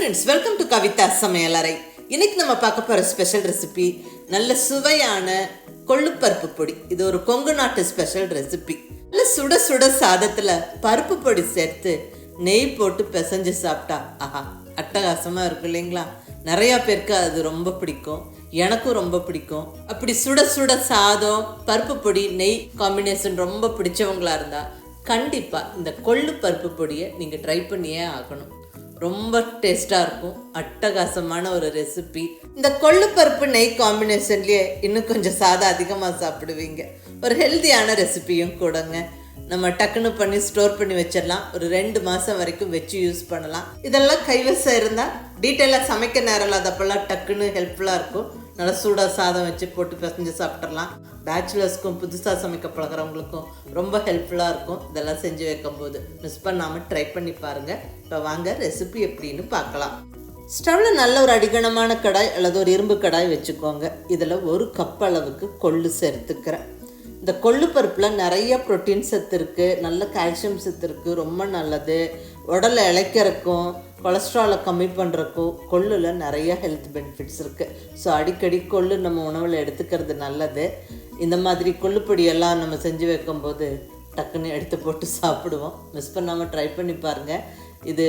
Friends welcome to Kavitha சமையலறை இன்னைக்கு நம்ம பார்க்க போகிற ஸ்பெஷல் ரெசிபி நல்ல சுவையான கொள்ளுப்பருப்பு பொடி. இது ஒரு கொங்கு நாட்டு ஸ்பெஷல் ரெசிபி நல்ல சுட சுட சாதத்தில் பருப்பு பொடி சேர்த்து நெய் போட்டு பிசைஞ்சு சாப்பிட்டா ஆஹா அட்டகாசமாக இருக்கும் இல்லைங்களா? நிறையா பேருக்கு அது ரொம்ப பிடிக்கும். எனக்கும் ரொம்ப பிடிக்கும். அப்படி சுட சுட சாதம் பருப்பு பொடி நெய் காம்பினேஷன் ரொம்ப பிடிச்சவங்களா இருந்தா கண்டிப்பாக இந்த கொள்ளு பருப்பு பொடியை நீங்கள் ட்ரை பண்ணியே ஆகணும். ரொம்ப டேஸ்ட்டாக இருக்கும். அட்டகாசமான ஒரு ரெசிபி இந்த கொள்ளு பருப்பு நெய் காம்பினேஷன்லேயே இன்னும் கொஞ்சம் சாதம் அதிகமாக சாப்பிடுவீங்க. ஒரு ஹெல்த்தியான ரெசிபியும் கூடங்க. நம்ம டக்குன்னு பண்ணி ஸ்டோர் பண்ணி வச்சிடலாம். ஒரு ரெண்டு மாதம் வரைக்கும் வச்சு யூஸ் பண்ணலாம். இதெல்லாம் கைவசம் இருந்தால் டீட்டெயிலாக சமைக்க நேரம் இல்லாதப்பெல்லாம் டக்குன்னு ஹெல்ப்ஃபுல்லாக இருக்கும். நல்லா சூடாக சாதம் வச்சு போட்டு பிசைஞ்சு சாப்பிட்றலாம் பேச்சுலர்ஸ்க்கும் புதுசாக சமைக்க பழகிறவங்களுக்கும் ரொம்ப ஹெல்ப்ஃபுல்லாக இருக்கும். இதெல்லாம் செஞ்சு வைக்கும்போது. மிஸ் பண்ணாமல் ட்ரை பண்ணி பாருங்கள் இப்போ வாங்க ரெசிபி எப்படின்னு பார்க்கலாம். ஸ்டவ்வில் நல்ல ஒரு அடிகனமான கடாய் அல்லது ஒரு இரும்பு கடாய் வச்சுக்கோங்க. இதில் ஒரு கப் அளவுக்கு கொள்ளு சேர்த்துக்கிறேன். இந்த கொள்ளு பருப்பில் நிறைய ப்ரோட்டீன் சத்து இருக்குது நல்ல கால்சியம் சத்து இருக்குது ரொம்ப நல்லது. உடலை இழைக்கிறக்கும் கொலஸ்ட்ராலை கம்மி பண்ணுறக்கோ கொள்ளில் நிறைய ஹெல்த் பெனிஃபிட்ஸ் இருக்குது ஸோ அடிக்கடி கொள்ளு நம்ம உணவில் எடுத்துக்கிறது நல்லது. இந்த மாதிரி கொள்ளுப்பொடியெல்லாம் நம்ம செஞ்சு வைக்கும்போது டக்குன்னு எடுத்து போட்டு சாப்பிடுவோம். மிஸ் பண்ணாமல் ட்ரை பண்ணி பாருங்கள் இது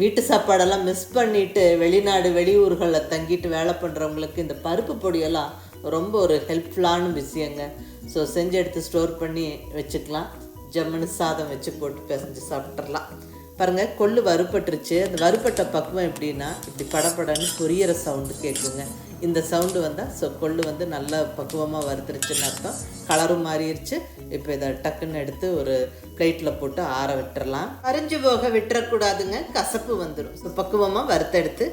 வீட்டு சாப்பாடெல்லாம் மிஸ் பண்ணிவிட்டு வெளிநாடு வெளியூர்களில் தங்கிட்டு வேலை பண்ணுறவங்களுக்கு இந்த பருப்பு பொடியெல்லாம் ரொம்ப ஒரு ஹெல்ப்ஃபுல்லான விஷயங்க. ஸோ செஞ்சு எடுத்து ஸ்டோர் பண்ணி வச்சுக்கலாம். ஜம்முன்னு சாதம் வச்சு போட்டு பிசைஞ்சு சாப்பிட்றலாம் பாருங்கள் கொள்ளு வறுபட்டுருச்சு. அந்த வறுபட்ட பக்குவம் எப்படின்னா இப்படி படப்படன்னு பொரியிற சவுண்டு கேட்குங்க இந்த சவுண்டு வந்தால் ஸோ கொள்ளு வந்து நல்லா பக்குவமாக வறுத்துருச்சுன்னு அர்த்தம். கலரும் மாறிடுச்சு இப்போ இதை டக்குன்னு எடுத்து ஒரு பிளேட்டில் போட்டு ஆற விட்டுறலாம். அரிஞ்சு போக விட்டுறக்கூடாதுங்க. கசப்பு வந்துடும் ஸோ பக்குவமாக வறுத்தெடுத்து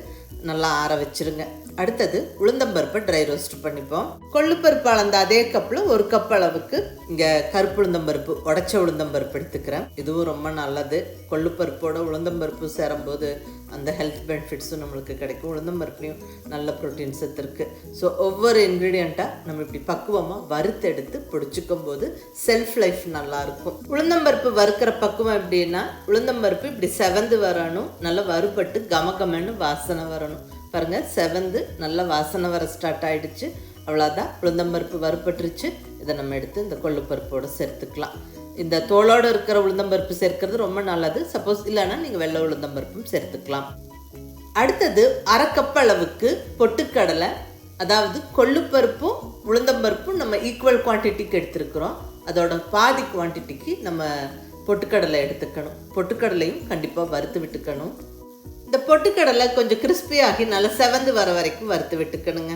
நல்லா ஆற வச்சிருங்க. அடுத்தது உளுந்தம்பருப்பை ட்ரை ரோஸ்ட் பண்ணிப்போம். கொள்ளுப்பருப்பு அளந்த அதே கப்பில் ஒரு கப் அளவுக்கு இங்கே கருப்பு உளுந்தம்பருப்பு உடச்ச உளுந்தம்பருப்பு எடுத்துக்கிறேன். இதுவும் ரொம்ப நல்லது. கொள்ளுப்பருப்போட உளுந்தம்பருப்பு சேரும்போது அந்த ஹெல்த் பெனிஃபிட்ஸும் நம்மளுக்கு கிடைக்கும். உளுந்தம்பருப்புலையும் நல்ல ப்ரோட்டீன் சத்து இருக்குது ஸோ ஒவ்வொரு இன்க்ரீடியண்ட்டாக நம்ம இப்படி பக்குவமாக வறுத்தெடுத்து பிடிச்சிக்கும் போது செல்ஃப் லைஃப் நல்லாயிருக்கும் உளுந்தம்பருப்பு வறுக்கிற பக்குவம் எப்படின்னா உளுந்தம்பருப்பு இப்படி செவந்து வரணும். நல்லா வறுபட்டு கமகமன்னு வாசனை வரணும். பாருங்கள் செவந்து நல்ல வாசனை வர ஸ்டார்ட் ஆகிடுச்சு அவ்வளோதான் உளுந்தம்பருப்பு வறுப்பட்டுருச்சு இதை நம்ம எடுத்து இந்த கொள்ளுப்பருப்போடு சேர்த்துக்கலாம். இந்த தோலோடு இருக்கிற உளுந்தம்பருப்பு சேர்க்கிறது ரொம்ப நல்லது. சப்போஸ் இல்லைன்னா நீங்கள் வெள்ளை உளுந்தம்பருப்பும் சேர்த்துக்கலாம். அடுத்தது அரை கப் அளவுக்கு பொட்டுக்கடலை அதாவது கொள்ளுப்பருப்பும் உளுந்தம்பருப்பும் நம்ம ஈக்குவல் குவான்டிட்டிக்கு எடுத்துருக்குறோம். அதோட பாதி குவான்டிட்டிக்கு நம்ம பொட்டுக்கடலை எடுத்துக்கணும். பொட்டுக்கடலையும் கண்டிப்பாக வறுத்து விட்டுக்கணும். இந்த பொட்டுக்கடலை கொஞ்சம் கிறிஸ்பியாகி நல்லா செவந்து வர வரைக்கும் வறுத்து விட்டுக்கணுங்க.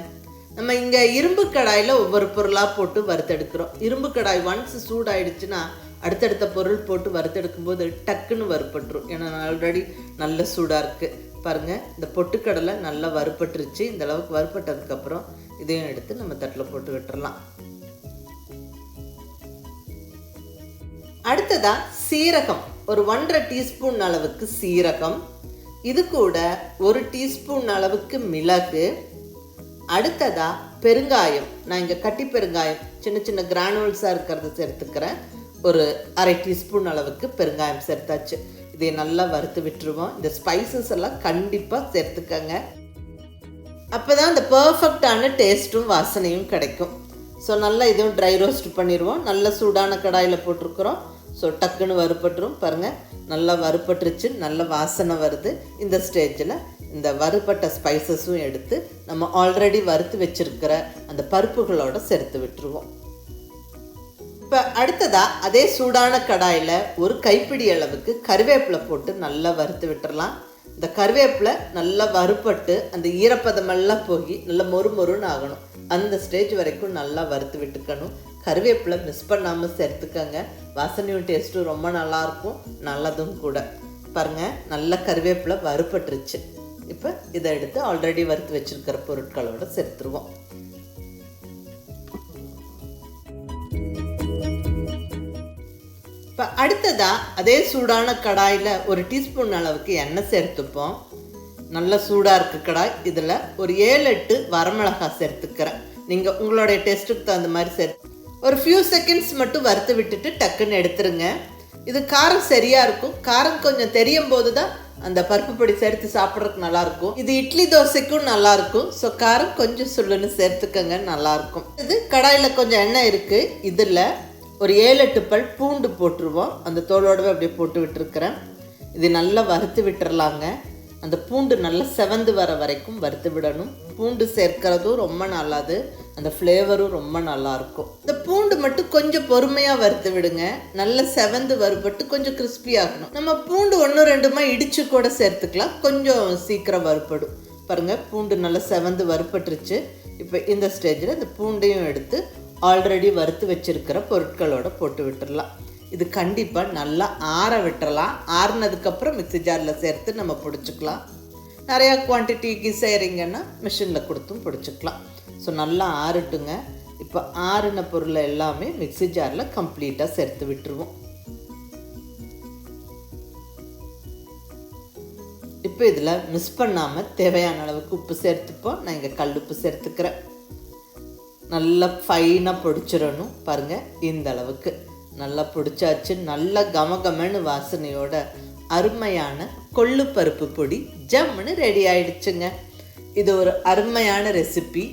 நம்ம இங்கே இரும்பு கடாயில் ஒவ்வொரு பொருளாக போட்டு வறுத்தெடுக்கிறோம். இரும்பு கடாய் ஒன்ஸ் சூடாயிடுச்சுன்னா அடுத்தடுத்த பொருள் போட்டு வறுத்தெடுக்கும் போது டக்குன்னு வறுப்பட்டுரும் ஏன்னா ஆல்ரெடி நல்ல சூடாக இருக்குது பாருங்கள் இந்த பொட்டுக்கடலை நல்லா வறுப்பட்டுருச்சு இந்த அளவுக்கு வறுப்பட்டதுக்கப்புறம் இதையும் எடுத்து நம்ம தட்டில் போட்டு விட்டுறலாம். அடுத்ததாக சீரகம். ஒரு ஒன்றரை டீஸ்பூன் அளவுக்கு சீரகம். இது கூட ஒரு டீஸ்பூன் அளவுக்கு மிளகு அடுத்ததா பெருங்காயம். நான் இங்கே கட்டி பெருங்காயம் சின்ன சின்ன கிரானுவல்ஸாக இருக்கிறத சேர்த்துக்கிறேன். ஒரு அரை டீஸ்பூன் அளவுக்கு பெருங்காயம் சேர்த்தாச்சு. இதை நல்லா வறுத்து விட்டுருவோம். இந்த ஸ்பைசஸ் எல்லாம் கண்டிப்பாக சேர்த்துக்கங்க. அப்போ தான் அந்த பர்ஃபெக்டான டேஸ்ட்டும் வாசனையும் கிடைக்கும். ஸோ நல்லா இதுவும் ட்ரை ரோஸ்ட் பண்ணிடுவோம் நல்ல சூடான கடாயில் போட்டிருக்கிறோம். ஸோ டக்குன்னு வறுபட்டுரும். பாருங்கள் நல்லா வறுபட்டுருச்சு. நல்ல வாசனை வருது. இந்த ஸ்டேஜில் இந்த வறுபட்ட ஸ்பைசஸும் எடுத்து நம்ம ஆல்ரெடி வறுத்து வச்சுருக்கிற அந்த பருப்புகளோட சேர்த்து விட்டுருவோம். இப்போ அடுத்ததாக அதே சூடான கடாயில் ஒரு கைப்பிடி அளவுக்கு கருவேப்பிலை போட்டு நல்லா வறுத்து விட்டுறலாம். இந்த கருவேப்பிலை நல்லா வறுபட்டு அந்த ஈரப்பதமெல்லாம் போய் நல்லா மொறு மொறுன்னு ஆகணும். அந்த ஸ்டேஜ் வரைக்கும் நல்லா வறுத்து விட்டுக்கணும். கருவேப்பிலை மிஸ் பண்ணாமல் சேர்த்துக்கங்க. வாசனையும் டேஸ்ட்டும் ரொம்ப நல்லாயிருக்கும். நல்லதும் கூட. பாருங்கள் நல்ல கருவேப்பிலை வறுபட்டுருச்சு. இப்போ இதை எடுத்து ஆல்ரெடி வறுத்து வச்சுருக்கிற பொருட்களோட சேர்த்துருவோம். இப்போ அடுத்ததாக அதே சூடான கடாயில் ஒரு டீஸ்பூன் அளவுக்கு எண்ணெய் சேர்த்துப்போம். நல்ல சூடாக இருக்க கடாய். இதில் ஒரு ஏழு எட்டு வரமிளகாய் சேர்த்துக்கிறேன். நீங்கள் உங்களுடைய டேஸ்ட்டுக்கு தகுந்த மாதிரி சேர்த்து ஒரு ஃபியூ செகண்ட்ஸ் மட்டும் வறுத்து விட்டுட்டு டக்குன்னு எடுத்துருங்க. இது காரம் சரியாக இருக்கும். காரம் கொஞ்சம் தெரியும் போது தான் அந்த பருப்பு பொடி சேர்த்து சாப்பிட்றதுக்கு நல்லாயிருக்கும் இது இட்லி தோசைக்கும் நல்லாயிருக்கும் ஸோ காரம் கொஞ்சம் சுள்ளுன்னு சேர்த்துக்கங்க நல்லாயிருக்கும் இது கடாயில் கொஞ்சம் எண்ணெய் இருக்குது இதில் ஒரு ஏழு எட்டு பல் பூண்டு போட்டுருவோம். அந்த தோலோடவே அப்படியே போட்டு விட்டுருக்குறேன். இது நல்லா வறுத்து விட்டுறலாங்க. அந்த பூண்டு நல்லா செவந்து வர வரைக்கும் வறுத்து விடணும். பூண்டு சேர்க்கறதும் ரொம்ப நல்லது. அந்த ஃப்ளேவரும் ரொம்ப நல்லாயிருக்கும் இந்த பூண்டு மட்டும் கொஞ்சம் பொறுமையாக வறுத்து விடுங்க. நல்லா செவந்து வறுபட்டு கொஞ்சம் கிறிஸ்பி ஆகணும். நம்ம பூண்டு ஒன்று ரெண்டுமா இடிச்சு கூட சேர்த்துக்கலாம். கொஞ்சம் சீக்கிரம் வறுபடும். பாருங்கள் பூண்டு நல்லா செவந்து வறுபட்டுருச்சு. இப்போ இந்த ஸ்டேஜில் இந்த பூண்டையும் எடுத்து ஆல்ரெடி வறுத்து வச்சிருக்கிற பொருட்களோட போட்டு விட்டுடலாம் இது கண்டிப்பாக நல்லா ஆற விட்டுறலாம். ஆறுனதுக்கப்புறம் மிக்ஸி ஜாரில் சேர்த்து நம்ம பிடிச்சிக்கலாம். நிறையா குவான்டிட்டிக்கு செய்கிறீங்கன்னா மிஷினில் கொடுத்தும் பிடிச்சிக்கலாம். ஸோ நல்லா ஆறட்டுங்க. இப்போ ஆறின பொருளை எல்லாமே மிக்ஸி ஜாரில் கம்ப்ளீட்டாக சேர்த்து விட்டுருவோம். இப்போ இதில் மிஸ் பண்ணாமல் தேவையான அளவுக்கு உப்பு சேர்த்துப்போம். நான் இங்கே கல் உப்பு சேர்த்துக்கிறேன். நல்லா ஃபைனாக பிடிச்சிடணும் பாருங்கள் இந்த அளவுக்கு. நல்லா பிடிச்சாச்சு நல்ல கமகமன்னு வாசனையோட அருமையான கொள்ளு பருப்பு பொடி ஜம்முன்னு ரெடி ஆயிடுச்சுங்க. இது ஒரு அருமையான ரெசிபி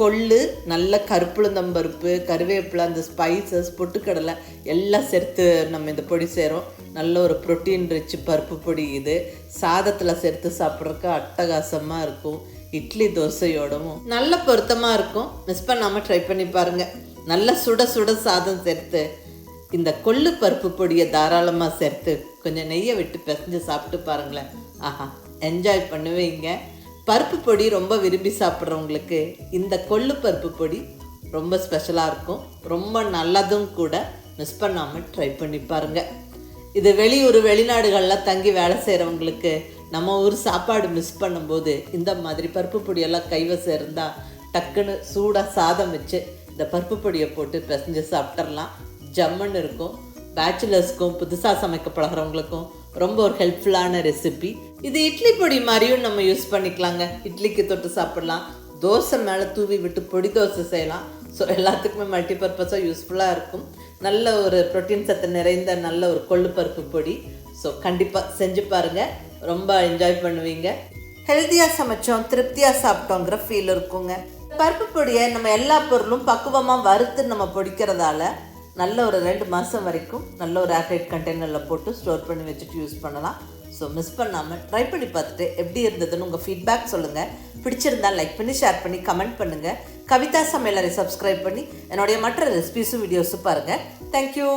கொள்ளு நல்ல கருப்புளுந்தம்பருப்பு கருவேப்பிலை அந்த ஸ்பைசஸ் பொட்டுக்கடலை எல்லாம் சேர்த்து நம்ம இந்த பொடி சேரும் நல்ல ஒரு ப்ரோட்டீன் ரிச் பருப்பு பொடி இது. சாதத்தில் சேர்த்து சாப்பிட்றதுக்கு அட்டகாசமாக இருக்கும். இட்லி தோசையோடவும். நல்ல பொருத்தமாக இருக்கும். மிஸ் பண்ணாமல் ட்ரை பண்ணி பாருங்கள் நல்ல சுட சுட சாதம் சேர்த்து இந்த கொள்ளு பருப்பு பொடியை தாராளமாக சேர்த்து கொஞ்சம் நெய்யை விட்டு பிசைஞ்சு சாப்பிட்டு பாருங்களேன். ஆஹா என்ஜாய் பண்ணுவீங்க. பருப்பு பொடி ரொம்ப விரும்பி சாப்பிட்றவங்களுக்கு இந்த கொள்ளு பருப்பு பொடி ரொம்ப ஸ்பெஷலாக இருக்கும். ரொம்ப நல்லதும் கூட மிஸ் பண்ணாமல் ட்ரை பண்ணி பாருங்கள் இது வெளியூர் வெளிநாடுகளில் தங்கி வேலை செய்கிறவங்களுக்கு நம்ம ஊர் சாப்பாடு மிஸ் பண்ணும்போது இந்த மாதிரி பருப்பு பொடியெல்லாம் கைவசம் இருந்தால் டக்குன்னு சூடாக சாதம் வச்சு இந்த பருப்பு பொடியை போட்டு பிசைஞ்சு சாப்பிட்றலாம் ஜம்முன்னு இருக்கும். பேச்சுலர்ஸ்க்கும் புதுசாக சமைக்க பழகிறவங்களுக்கும் ரொம்ப ஒரு ஹெல்ப்ஃபுல்லான ரெசிபி இது இட்லி பொடி மாதிரியும் நம்ம யூஸ் பண்ணிக்கலாங்க. இட்லிக்கு தொட்டு சாப்பிடலாம். தோசை மேலே தூவி விட்டு பொடி தோசை செய்யலாம். ஸோ எல்லாத்துக்குமே மல்டி பர்பஸாக யூஸ்ஃபுல்லாக இருக்கும். நல்ல ஒரு ப்ரோட்டீன் சத்து நிறைந்த நல்ல ஒரு கொள்ளு பருப்பு பொடி. ஸோ கண்டிப்பாக செஞ்சு பாருங்கள் ரொம்ப என்ஜாய் பண்ணுவீங்க. ஹெல்த்தியாக சமைச்சோம் திருப்தியாக சாப்பிட்டோங்கிற ஃபீல் இருக்குங்க. பருப்பு பொடியை நம்ம எல்லா பொருளும் பக்குவமாக வறுத்து நம்ம பொடிக்கிறதால நல்ல ஒரு ரெண்டு மாதம் வரைக்கும் நல்ல ஒரு ஏர்டைட் கண்டெய்னரில் போட்டு ஸ்டோர் பண்ணி வச்சுட்டு யூஸ் பண்ணலாம். ஸோ மிஸ் பண்ணாமல் ட்ரை பண்ணி பார்த்துட்டு எப்படி இருந்ததுன்னு உங்கள் ஃபீட்பேக் சொல்லுங்கள் பிடிச்சிருந்தா லைக் பண்ணி ஷேர் பண்ணி கமெண்ட் பண்ணுங்கள் கவிதா சமையலரை சப்ஸ்கிரைப் பண்ணி என்னுடைய மற்ற ரெசிபிஸும் வீடியோஸும் பாருங்கள் தேங்க்யூ